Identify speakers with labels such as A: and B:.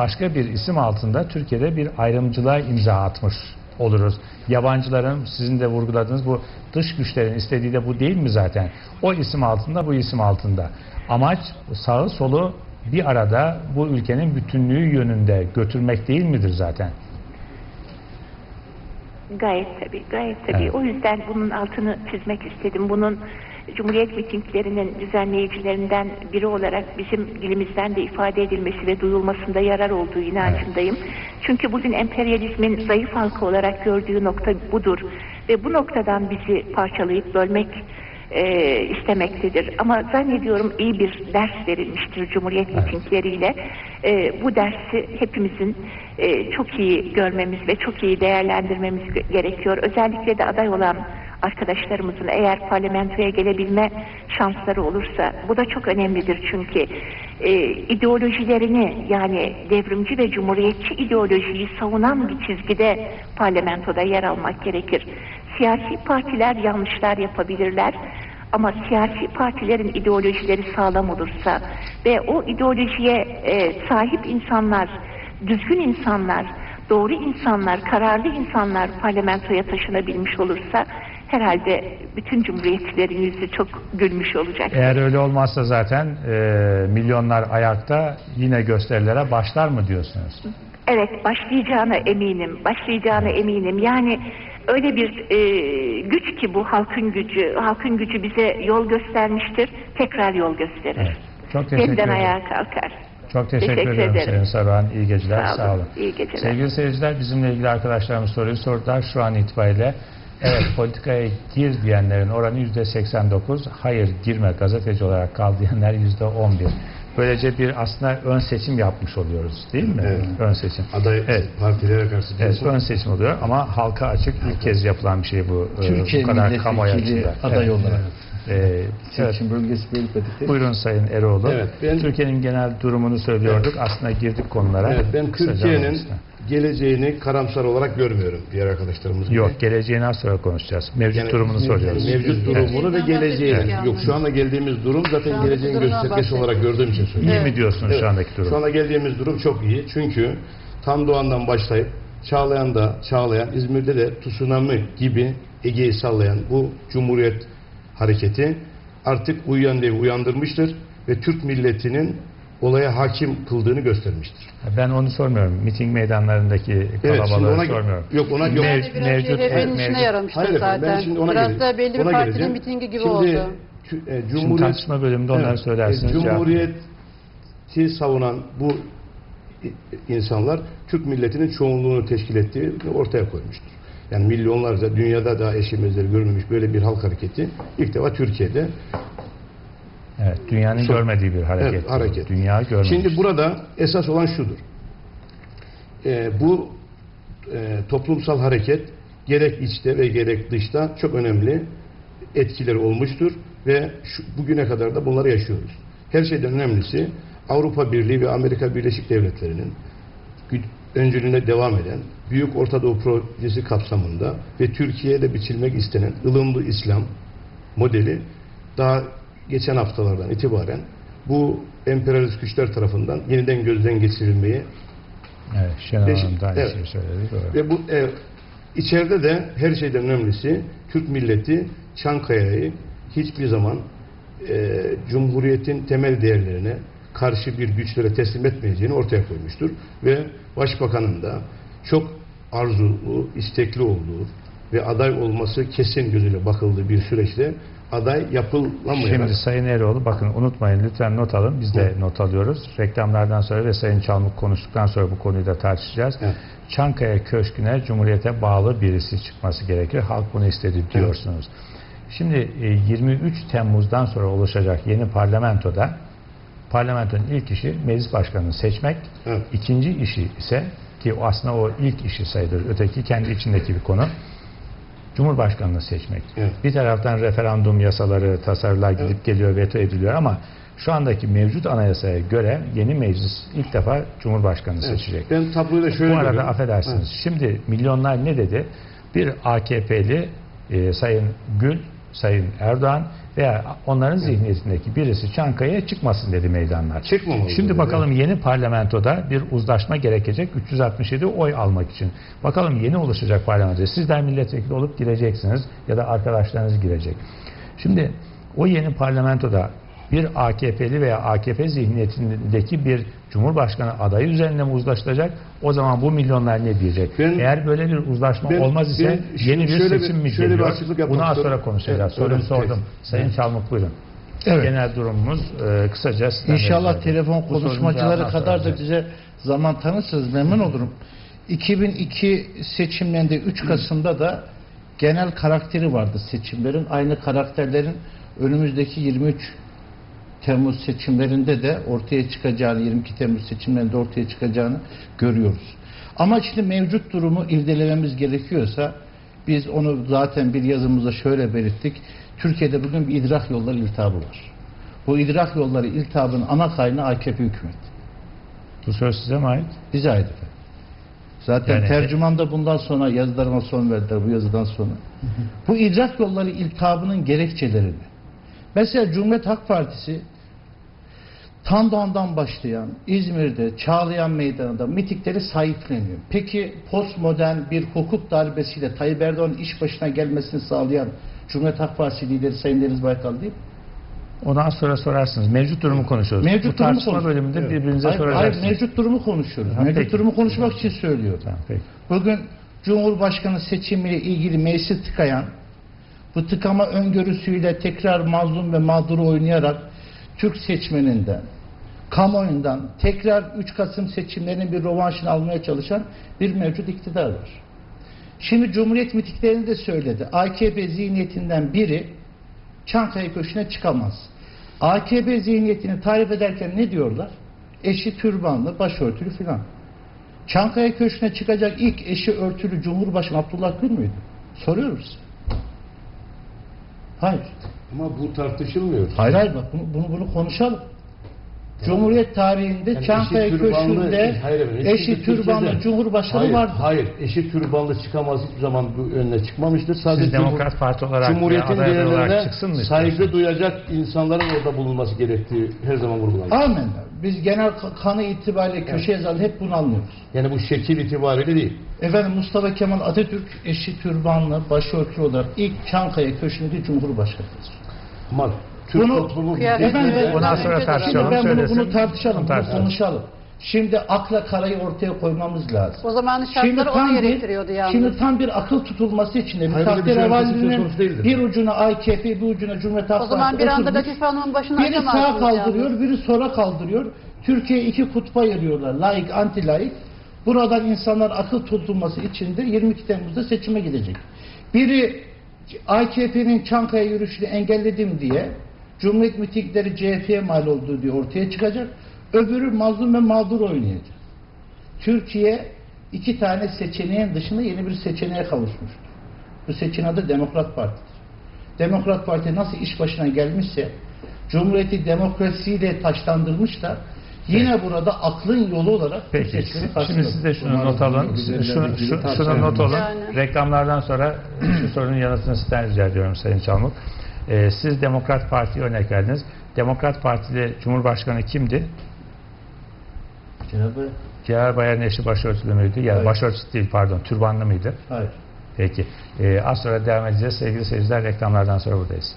A: başka bir isim altında Türkiye'de bir ayrımcılığa imza atmış oluruz. Yabancıların sizin de vurguladığınız bu dış güçlerin istediği de bu değil mi zaten? O isim altında bu isim altında. Amaç sağı solu bir arada bu ülkenin bütünlüğü yönünde götürmek değil midir zaten?
B: Gayet tabii, gayet tabii.
A: Evet.
B: O yüzden bunun altını çizmek istedim. Bunun Cumhuriyet mitinglerinin düzenleyicilerinden biri olarak bizim dilimizden de ifade edilmesi ve duyulmasında yarar olduğu inancındayım. Çünkü bugün emperyalizmin zayıf halka olarak gördüğü nokta budur. Ve bu noktadan bizi parçalayıp bölmek e, istemektedir. Ama zannediyorum iyi bir ders verilmiştir Cumhuriyet mitingleriyle. E, bu dersi hepimizin e, çok iyi görmemiz ve çok iyi değerlendirmemiz ge- gerekiyor. Özellikle de aday olan arkadaşlarımızın eğer parlamentoya gelebilme şansları olursa bu da çok önemlidir çünkü e, ideolojilerini yani devrimci ve cumhuriyetçi ideolojiyi savunan bir çizgide parlamentoda yer almak gerekir. Siyasi partiler yanlışlar yapabilirler ama siyasi partilerin ideolojileri sağlam olursa ve o ideolojiye e, sahip insanlar, düzgün insanlar, doğru insanlar, kararlı insanlar parlamentoya taşınabilmiş olursa herhalde bütün cumhuriyetçilerin yüzü çok gülmüş olacak.
A: Eğer öyle olmazsa zaten e, milyonlar ayakta yine gösterilere başlar mı diyorsunuz?
B: Evet başlayacağına eminim, başlayacağına eminim. Yani öyle bir e, güç ki bu halkın gücü, halkın gücü bize yol göstermiştir, tekrar yol gösterir.
A: Evet. Çok teşekkür
B: Yeniden
A: ederim.
B: ayağa kalkar.
A: Çok teşekkür,
B: Teşekkür
A: ederim
B: ederim.
A: Sayın Saruhan. İyi geceler.
B: Sağ olun.
A: Sağ olun.
B: İyi geceler.
A: Sevgili seyirciler bizimle ilgili arkadaşlarımız soruyu sordular. Şu an itibariyle evet politikaya gir diyenlerin oranı yüzde 89. Hayır girme gazeteci olarak kal diyenler yüzde 11. Böylece bir aslında ön seçim yapmış oluyoruz değil mi?
C: Evet.
A: Ön seçim.
C: Aday
A: Evet.
C: partilere karşı
A: Evet,
C: diyorsun.
A: ön seçim oluyor ama halka açık ilk kez yapılan bir şey bu. e,
D: Türkiye
A: bu kadar kamuoyu
D: aday
A: Evet.
D: olarak.
A: Ee, evet.
D: Seçim bölgesi belirledik.
A: Buyurun Sayın Eroğlu.
C: Evet, ben-
A: Türkiye'nin genel durumunu söylüyorduk. Aslında girdik konulara.
C: Evet, ben Türkiye'nin geleceğini karamsar olarak görmüyorum diğer arkadaşlarımız gibi.
A: Yok, geleceğini az sonra konuşacağız. Mevcut
C: Yani
A: durumunu soruyoruz.
C: Mevcut durumunu ve
E: Evet.
C: geleceğini.
E: Evet.
C: Yok şu anda geldiğimiz durum zaten
E: andaki
C: geleceğin göstergesi olarak gördüğüm için söylüyorum.
A: İyi mi diyorsunuz
C: Evet.
A: şu andaki durum?
C: Şu anda geldiğimiz durum çok iyi. Çünkü Tan Doğan'dan başlayıp Çağlayan'da, Çağlayan, İzmir'de de tsunami gibi Ege'yi sallayan bu Cumhuriyet hareketi artık uyuyan devi uyandırmıştır ve Türk milletinin olaya hakim kıldığını göstermiştir.
A: Ben onu sormuyorum. Miting meydanlarındaki
C: Evet, şimdi
A: kalabalığı
C: ona
A: sormuyorum.
C: yok ona yok.
A: Mev-
E: biraz
A: mevcut-
E: CHP'nin
A: evet,
E: işine
A: mevcut-
C: Hayır efendim,
E: zaten.
C: ben şimdi ona
E: biraz
C: geleceğim.
E: da belli bir
C: Ona
E: partinin
C: geleceğim.
E: mitingi gibi
C: Şimdi,
E: oldu.
C: e,
A: Şimdi
C: Cumhuriyet,
A: tartışma bölümünde onları
C: Evet,
A: söylersiniz.
C: e,
A: cevap-
C: Cumhuriyeti savunan bu insanlar Türk milletinin çoğunluğunu teşkil ettiği ortaya koymuştur. Yani milyonlarca dünyada daha eşi benzeri görmemiş böyle bir halk hareketi ilk defa Türkiye'de.
A: Evet, dünyanın
C: Son-
A: görmediği bir hareket.
C: Evet, hareket.
A: Dünya görmemiş.
C: Şimdi burada esas olan şudur. E, bu e, toplumsal hareket gerek içte ve gerek dışta çok önemli etkileri olmuştur ve şu, bugüne kadar da bunları yaşıyoruz. Her şeyden önemlisi Avrupa Birliği ve Amerika Birleşik Devletleri'nin öncülüğüne devam eden Büyük Orta Doğu Projesi kapsamında ve Türkiye'de biçilmek istenen ılımlı İslam modeli daha geçen haftalardan itibaren bu emperyalist güçler tarafından yeniden gözden geçirilmeye
A: Evet, Şenol Hanım da
C: evet.
A: söyledi. Doğru.
C: ve bu e, içeride de her şeyden önemlisi Türk milleti Çankaya'yı hiçbir zaman e, Cumhuriyet'in temel değerlerine karşı bir güçlere teslim etmeyeceğini ortaya koymuştur. Ve Başbakanın da çok arzulu, istekli olduğu ve aday olması kesin gözüyle bakıldığı bir süreçte aday yapılamayarak
A: Şimdi Sayın Eroğlu bakın unutmayın lütfen not alın. Biz de
C: Evet.
A: not alıyoruz. Reklamlardan sonra ve Sayın Çalmuk konuştuktan sonra bu konuyu da tartışacağız.
C: Evet.
A: Çankaya Köşkü'ne Cumhuriyet'e bağlı birisi çıkması gerekir. Halk bunu istedi diyorsunuz. Şimdi e, 23 Temmuz'dan sonra oluşacak yeni parlamentoda parlamentonun ilk işi meclis başkanını seçmek.
C: Evet.
A: İkinci işi ise ki aslında o ilk işi sayılır. Öteki kendi içindeki bir konu. Cumhurbaşkanını seçmek.
C: Evet.
A: Bir taraftan referandum yasaları, tasarılar gidip
C: Evet.
A: geliyor, veto ediliyor ama şu andaki mevcut anayasaya göre yeni meclis ilk defa Cumhurbaşkanını
C: Evet.
A: seçecek.
C: Ben tabloyu da şöyle
A: Bu arada
C: görüyorum.
A: affedersiniz.
C: Evet.
A: Şimdi milyonlar ne dedi? Bir AKP'li e, Sayın Gül Sayın Erdoğan veya onların zihniyetindeki birisi Çankaya'ya çıkmasın dedi meydanlar.
C: Çıkmamalı
A: Şimdi
C: dedi.
A: bakalım yeni parlamentoda bir uzlaşma gerekecek 367 oy almak için. Bakalım yeni oluşacak parlamentoda sizler milletvekili olup gireceksiniz ya da arkadaşlarınız girecek. Şimdi o yeni parlamentoda bir AKP'li veya AKP zihniyetindeki bir Cumhurbaşkanı adayı üzerine mi uzlaşılacak? O zaman bu milyonlar ne diyecek?
C: Ben-
A: Eğer böyle bir uzlaşma
C: Ben-
A: olmaz ise
C: ben
A: yeni bir
C: şöyle bir-
A: seçim mi geliyor? Bunu az sonra konuşacağız.
C: Evet,
A: Sorumu sordum.
C: Evet.
A: Sayın Çalmık buyurun.
E: Evet.
A: Genel durumumuz e, kısaca
E: İnşallah telefon konuşmacıları kadar da bize zaman tanırsanız memnun olurum. 2002 seçimlerinde 3 Kasım'da da genel karakteri vardı seçimlerin. Aynı karakterlerin önümüzdeki 23 Temmuz seçimlerinde de ortaya çıkacağını, 22 Temmuz seçimlerinde ortaya çıkacağını görüyoruz. Ama şimdi mevcut durumu irdelememiz gerekiyorsa biz onu zaten bir yazımızda şöyle belirttik. Türkiye'de bugün bir idrak yolları iltihabı var. Bu idrak yolları iltihabının ana kaynağı AKP hükümeti.
A: Bu söz size mi ait?
E: Bize ait efendim. Zaten
A: Yani-
E: tercüman da bundan sonra yazılarıma son verdiler bu yazıdan sonra. bu idrak yolları iltihabının gerekçelerini. Mesela Cumhuriyet Halk Partisi Tandoğan'dan başlayan İzmir'de Çağlayan Meydanı'nda mitikleri sahipleniyor. Peki postmodern bir hukuk darbesiyle Tayyip Erdoğan'ın iş başına gelmesini sağlayan Cumhuriyet Halk Partisi lideri Sayın Deniz Baykal değil mi?
A: Ondan sonra sorarsınız. Mevcut durumu konuşuyoruz.
E: Mevcut
A: Bu
E: durumu konuşuyoruz.
A: bölümünde
E: Evet.
A: birbirinize
E: hayır,
A: soracaksınız.
E: hayır, mevcut durumu konuşuyoruz.
A: Ha,
E: mevcut
A: peki.
E: durumu konuşmak için söylüyorum.
A: Tamam, peki.
E: Bugün Cumhurbaşkanı seçimiyle ilgili meclisi tıkayan, bu tıkama öngörüsüyle tekrar mazlum ve mağduru oynayarak Türk seçmeninden, kamuoyundan tekrar 3 Kasım seçimlerinin bir rovanşını almaya çalışan bir mevcut iktidar var. Şimdi Cumhuriyet mitiklerini de söyledi. AKP zihniyetinden biri Çankaya Köşkü'ne çıkamaz. AKP zihniyetini tarif ederken ne diyorlar? Eşi türbanlı, başörtülü filan. Çankaya Köşkü'ne çıkacak ilk eşi örtülü Cumhurbaşkanı Abdullah Gül müydü? Soruyoruz. Hayır.
C: Ama bu tartışılmıyor.
E: Hayır hayır bak bunu, bunu, bunu konuşalım. Cumhuriyet tarihinde
C: Yani
E: Çankaya Köşkü'nde
C: efendim,
E: eşi türbanlı Cumhurbaşkanı
C: hayır,
E: vardı.
C: Hayır, eşi türbanlı çıkamaz hiçbir zaman bu önüne çıkmamıştır. Sadece
A: Siz Demokrat Parti olarak
C: Cumhuriyetin değerlerine
A: çıksın mı
C: saygı duyacak insanların orada bulunması gerektiği her zaman vurgulanır.
E: Amenna. Biz genel ka- kanı itibariyle köşe yazarı hep bunu anlıyoruz.
C: Yani bu şekil itibariyle değil.
E: Efendim Mustafa Kemal Atatürk eşi türbanlı, başörtülü olarak ilk Çankaya Köşkü'ndeki Cumhurbaşkanıdır.
C: Ama Türk
E: Bunu-
C: toplumu
F: Kıyafet-
E: Efendim,
F: evet,
A: sonra tartışalım.
E: Ben bunu, bunu tartışalım,
A: tartışalım.
E: konuşalım. Şimdi akla karayı ortaya koymamız lazım.
F: O zaman
E: Şimdi
F: şartlar onu
E: tam bir,
F: gerektiriyordu yalnız.
E: şimdi tam bir akıl tutulması için de bir
C: öyle bir
E: takdir
C: şey
E: bir ucuna AKP, bir ucuna Cumhuriyet Halk
F: o zaman bir anda. Latife Hanım'ın başını
E: Biri sağa kaldırıyor,
F: yalnız.
E: biri sola kaldırıyor. Türkiye iki kutba ayırıyorlar. Laik, anti laik. Buradan insanlar akıl tutulması için de 22 Temmuz'da seçime gidecek. Biri AKP'nin Çankaya yürüyüşünü engelledim diye Cumhuriyet mitingleri CHP'ye mal olduğu diye ortaya çıkacak. Öbürü mazlum ve mağdur oynayacak. Türkiye iki tane seçeneğin dışında yeni bir seçeneğe kavuşmuştur. Bu seçeneğin adı Demokrat Parti'dir. Demokrat Parti nasıl iş başına gelmişse Cumhuriyeti demokrasiyle taşlandırmışlar. Yine burada aklın yolu olarak bu
A: Peki. Şimdi siz de şunu not alın. Şunu, şu, şunu not alın.
F: Yani.
A: Reklamlardan sonra şu sorunun yanıtını sizden rica ediyorum Sayın Çalmuk. Ee, siz Demokrat Parti'ye örnek verdiniz. Demokrat Parti'de Cumhurbaşkanı kimdi?
E: Cenab-ı
A: Celal Bayar'ın eşi başörtülü müydü? Yani
E: Hayır.
A: başörtüsü değil pardon, türbanlı mıydı?
E: Hayır.
A: Peki. Ee, az sonra devam edeceğiz. Sevgili seyirciler reklamlardan sonra buradayız.